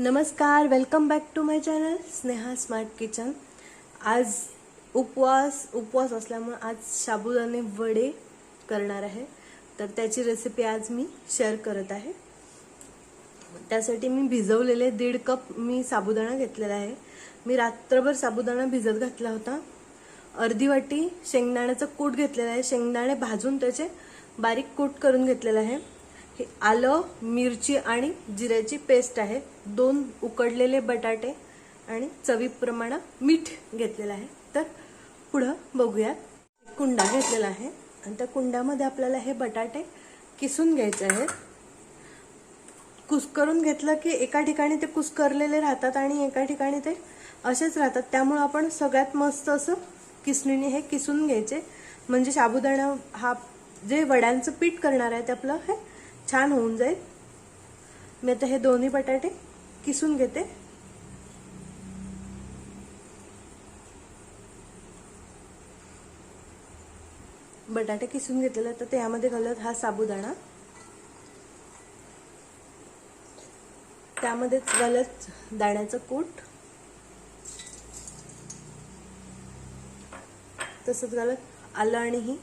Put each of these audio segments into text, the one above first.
नमस्कार welcome back to my channel Sneha smart kitchen आज उपवास उपवास असल्यामुळे आज साबुदाणे वडे करणार आहे. तर त्याची रेसिपी आज मी शेअर करत आहे. त्यासाठी मी भिजवलेले दीड कप मी साबुदाणा घेतलेला आहे. मी रात्रभर साबुदाणा भिजत घातला होता. अर्धी वाटी शेंगदाण्याचं कूट घेतलेलं आहे. शेंगदाणे भाजून त्याचे बारीक कूट करून घेतलेलं आहे. हे आलं मिरची आणि जिऱ्याची पेस्ट आहे. दोन उकडलेले बटाटे आणि चवीप्रमाणे मीठ घेतलेलं आहे. तर पुढं बघूयात कुंडा घेतलेला आहे. आणि त्या कुंडामध्ये आपल्याला हे बटाटे किसून घ्यायचे आहेत. कुस्करून घेतलं की एका ठिकाणी ते कुस्करलेले राहतात आणि एका ठिकाणी ते असेच राहतात. त्यामुळं आपण सगळ्यात मस्त असं किसणीने हे किसून घ्यायचे. म्हणजे साबुदाणा हा जे वड्यांचं पीठ करणार आहे ते आपलं हे छान होऊन जाईल. मी आता हे दोन्ही बटाटे किसून घेते. बटाटे किसून घेतलेले तर त्यामध्ये घालत हा साबुदाणा. त्यामध्येच घालत दाण्याचं कूट. तसंच घालत आलं आणि ही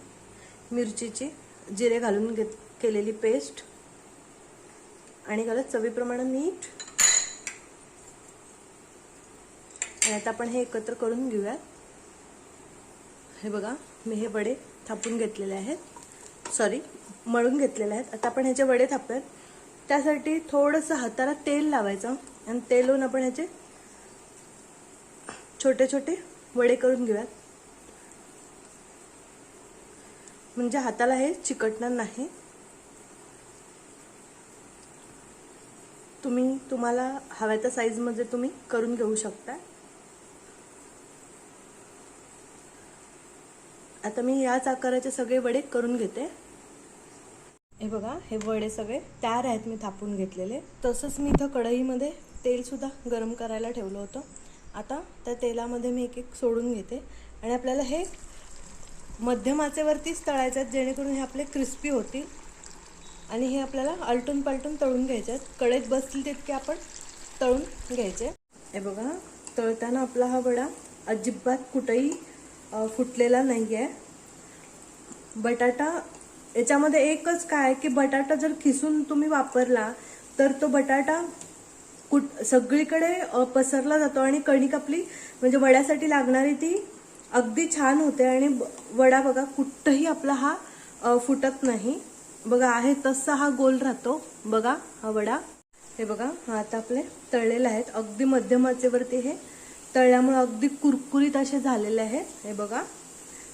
मिरचीची जिरे घालून घेत केलेली पेस्ट. आणि घालत चवीप्रमाणे मीठ. आणि आता आपण हे एकत्र करून घेऊयात. हे बघा मी हे वडे थापून घेतलेले आहेत. सॉरी मळून घेतलेले आहेत. आता आपण ह्याचे वडे थापूयात. त्यासाठी थोडंसं हाताला तेल लावायचं आणि तेल लावून आपण ह्याचे छोटे छोटे वडे करून घेऊयात. म्हणजे हाताला हे चिकटणार नाही. तुम्ही तुम्हाला हव्या त्या साईजमध्ये तुम्ही करून घेऊ शकता. आता मी याच आकाराचे सगळे वडे करून घेते. हे बघा हे वडे सगळे तयार आहेत मी थापून घेतलेले. तसंच मी इथं कढईमध्ये तेलसुद्धा गरम करायला ठेवलं होतं. आता त्या तेलामध्ये मी एक एक सोडून घेते. आणि आपल्याला हे मध्यम आचेवरतीच तळायचे आहेत जेणेकरून हे आपले क्रिस्पी होतील. आणि हे आपल्याला आलटून पालटून तळून घ्यायचे आहेत. कळेत बसतील तितके आपण तळून घ्यायचे. हे बघा तळताना आपला हा वडा अजिबात कुठंही फुटलेला नाही आहे बटाटा याच्यामध्ये एकच काय की बटाटा जर खिसून तुम्ही वापरला तर तो बटाटा कुठ सगळीकडे पसरला जातो आणि कणिक आपली म्हणजे वड्यासाठी लागणारी ती अगदी छान होते आणि वडा बघा कुठंही आपला हा फुटत नाही. बघा आहे तसा हा गोल राहतो. बघा हा वडा. हे बघा हा आता आपले तळलेले आहेत. अगदी मध्यम आचेवरती हे तळल्यामुळे अगदी कुरकुरीत असे झालेले आहेत हे बघा.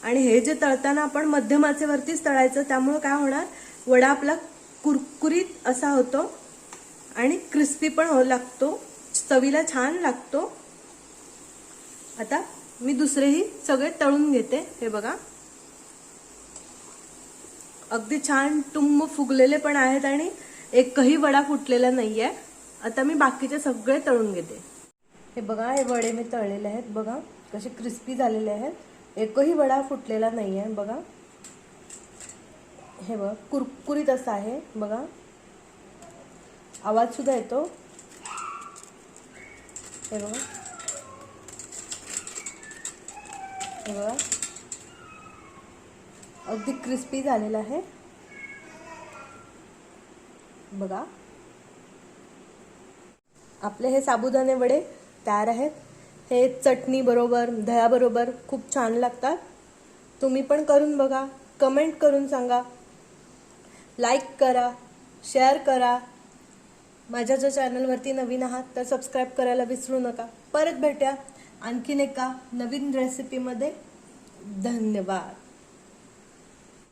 आणि हे जे तळताना आपण मध्यम आचेवरतीच तळायचं त्यामुळे काय होणार? वडा आपला कुरकुरीत असा होतो आणि क्रिस्पी पण हो लागतो. चवीला छान लागतो. आता मी दुसरेही सगळे तळून घेते. हे बघा. अगदी छान टुंब फुगलेले पण आहेत आणि एकही वडा फुटलेला नाहीये. आता मी बाकीचे सगळे तळून घेते. हे बघा हे वडे मी तळलेले आहेत. बघा कसे क्रिस्पी झालेले आहेत. एकही वडा फुटलेला नाही आहे बघा. हे बघा कुरकुरीत असं आहे बघा. आवाजसुद्धा येतो. हे बघा. हे बघा. अगदी क्रिस्पी झालेला आहे. बघा. आपले हे साबुदाणे वडे तयार आहेत. हे चटणी बरोबर दह्याबरोबर खूप छान लागतात. तुम्ही पण करून बघा. कमेंट करून सांगा. लाईक करा शेअर करा. माझ्या जर चॅनलवरती नवीन आहात तर सबस्क्राईब करायला विसरू नका. परत भेटूया आणखीन एका नवीन रेसिपीमध्ये धन्यवाद.